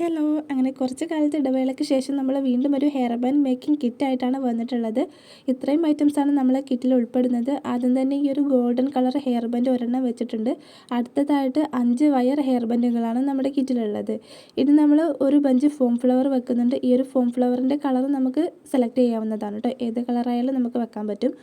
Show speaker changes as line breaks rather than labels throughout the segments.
Hello അങ്ങനെ കുറച്ച് കാലത്തെ ഇടവേളയ്ക്ക് ശേഷം നമ്മൾ വീണ്ടും ഒരു ഹെയർ ബാൻഡ് മേക്കിംഗ് കിറ്റായിട്ടാണ് വന്നിട്ടുള്ളത്. ഇത്രയും ഐറ്റംസാണ് നമ്മളെ കിറ്റിൽ ഉൾപ്പെടുന്നത്. ആദ്യം തന്നെ ഈ ഒരു ഗോൾഡൻ കളർ ഹെയർ ബാൻഡ് ഒരെണ്ണം വെച്ചിട്ടുണ്ട്. അടുത്തതായിട്ട് അഞ്ച് വയർ ഹെയർ ബാൻഡുകളാണ് നമ്മുടെ കിറ്റിലുള്ളത് ഇത് നമ്മൾ ഒരു ബഞ്ച് ഫോം ഫ്ലവർ വെക്കുന്നുണ്ട്. ഈ ഒരു ഫോം ഫ്ലവറിന്റെ കളർ നമുക്ക് സെലക്ട് ചെയ്യാവുന്നതാണ് കേട്ടോ ഏത് കളറായാലും നമുക്ക് വെക്കാൻ പറ്റും.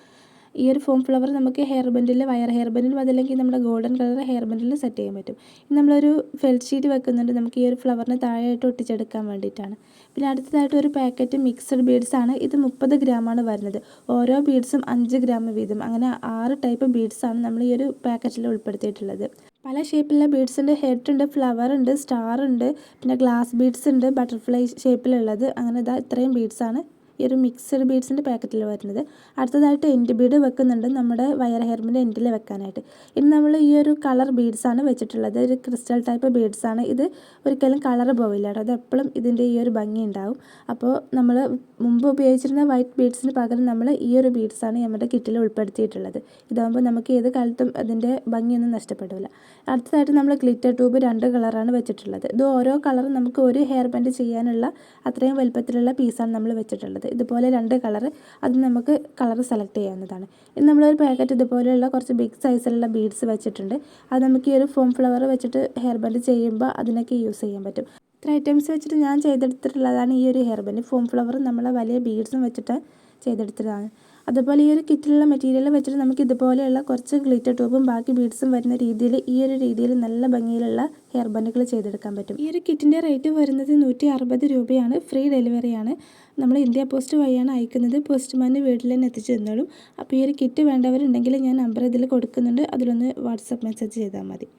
ഈ ഒരു ഫോം ഫ്ലവർ നമുക്ക് ഹെയർ ബെൻഡിൽ വയർ ഹെയർ ബെൻഡിൽ അതല്ലെങ്കിൽ നമ്മുടെ ഗോൾഡൻ കളർ ഹെയർ ബെൻഡിൽ സെറ്റ് ചെയ്യാൻ പറ്റും. ഇനി നമ്മളൊരു ഫെൽറ്റ് ഷീറ്റ് വെക്കുന്നുണ്ട്. നമുക്ക് ഈ ഒരു ഫ്ലവറിന് താഴെയായിട്ട് ഒട്ടിച്ചെടുക്കാൻ വേണ്ടിയിട്ടാണ്. പിന്നെ അടുത്തതായിട്ട് ഒരു പാക്കറ്റ് മിക്സഡ് ബീഡ്സ് ആണ്. ഇത് മുപ്പത് ഗ്രാമാണ് വരുന്നത്. ഓരോ ബീഡ്സും അഞ്ച് ഗ്രാം വീതം. അങ്ങനെ ആറ് ടൈപ്പ് ബീഡ്സ് ആണ് നമ്മൾ ഈ ഒരു പാക്കറ്റിൽ ഉൾപ്പെടുത്തിയിട്ടുള്ളത്. പല ഷേപ്പിലുള്ള ബീഡ്സ് ഉണ്ട്. ഹെഡ് ഉണ്ട് ഫ്ലവർ ഉണ്ട് സ്റ്റാർ ഉണ്ട് പിന്നെ ഗ്ലാസ് ബീഡ്സ് ഉണ്ട് ബട്ടർഫ്ലൈ ഷേപ്പിലുള്ളത് അങ്ങനെ ഇതാ ഇത്രയും ബീഡ്സ് ആണ് ഈ ഒരു മിക്സഡ് ബീഡ്സിന്റെ പാക്കറ്റിൽ വരുന്നത്. അടുത്തതായിട്ട് എൻഡ് ബീഡ് വെക്കുന്നുണ്ട് നമ്മുടെ വയർ ഹെയർമിന്റെ എൻഡിൽ വെക്കാനായിട്ട്. ഇനി നമ്മൾ ഈ ഒരു കളർ ബീഡ്സാണ് വെച്ചിട്ടുള്ളത്. ഒരു ക്രിസ്റ്റൽ ടൈപ്പ് ബീഡ്സാണ് ഇത് ഒരിക്കലും കളർ പോവില്ല കേട്ടോ. അത് എപ്പോഴും ഇതിന്റെ ഈ ഒരു ഭംഗി ഉണ്ടാവും. അപ്പോൾ നമ്മൾ മുമ്പ് ഉപയോഗിച്ചിരുന്ന വൈറ്റ് ബീഡ്സിന് പകരം നമ്മൾ ഈ ഒരു ബീഡ്സാണ് നമ്മുടെ കിറ്റിൽ ഉൾപ്പെടുത്തിയിട്ടുള്ളത്. ഇതാകുമ്പോൾ നമുക്ക് ഏത് കാലത്തും അതിന്റെ ഭംഗിയൊന്നും നഷ്ടപ്പെടില്ല അടുത്തതായിട്ട് നമ്മൾ ഗ്ലിറ്റർ ട്യൂബ് രണ്ട് കളറാണ് വെച്ചിട്ടുള്ളത്. ഇത് ഓരോ കളറും നമുക്ക് ഒരു ഹെയർ ബാൻഡ് ചെയ്യാനുള്ള അത്രയും വലുപ്പത്തിലുള്ള പീസാണ് നമ്മൾ വെച്ചിട്ടുള്ളത്. ഇതുപോലെ രണ്ട് കളർ അത് നമുക്ക് കളർ സെലക്ട് ചെയ്യാവുന്നതാണ്. ഇനി നമ്മളൊരു പാക്കറ്റ് ഇതുപോലെയുള്ള കുറച്ച് ബിഗ് സൈസിലുള്ള ബീഡ്സ് വെച്ചിട്ടുണ്ട്. അത് നമുക്ക് ഈ ഒരു ഫോം ഫ്ലവർ വെച്ചിട്ട് ഹെയർ ബാൻഡ് ചെയ്യുമ്പോൾ അതിനൊക്കെ യൂസ് ചെയ്യാൻ പറ്റും. ഇത്ര ഐറ്റംസ് വെച്ചിട്ട് ഞാൻ ചെയ്തെടുത്തിട്ടുള്ളതാണ് ഈ ഒരു ഹെയർ ഫോം ഫ്ലവർ നമ്മളെ വലിയ ബീഡ്സും വെച്ചിട്ട് ചെയ്തെടുത്തതാണ് അതുപോലെ ഈ ഒരു കിറ്റിലുള്ള മെറ്റീരിയൽ വെച്ചിട്ട് നമുക്ക് ഇതുപോലെയുള്ള കുറച്ച് ഗ്ലിറ്റർ ട്യൂബും ബാക്കി ബീഡ്സും വരുന്ന രീതിയിൽ ഈ ഒരു രീതിയിൽ നല്ല ഭംഗിയിലുള്ള ഹെയർ ചെയ്തെടുക്കാൻ പറ്റും. ഈ ഒരു കിറ്റിന്റെ റേറ്റ് വരുന്നത് നൂറ്റി അറുപത് രൂപയാണ് ഫ്രീ ഡെലിവറിയാണ് നമ്മൾ ഇന്ത്യ പോസ്റ്റ് വഴിയാണ് അയക്കുന്നത്. പോസ്റ്റ്മാൻ വീട്ടിൽ തന്നെ എത്തിച്ചു തന്നോളും. അപ്പോൾ ഈ ഒരു കിറ്റ് വേണ്ടവരുണ്ടെങ്കിൽ ഞാൻ നമ്പർ ഇതിൽ കൊടുക്കുന്നുണ്ട്. അതിലൊന്ന് വാട്സപ്പ് മെസ്സേജ് ചെയ്താൽ മതി.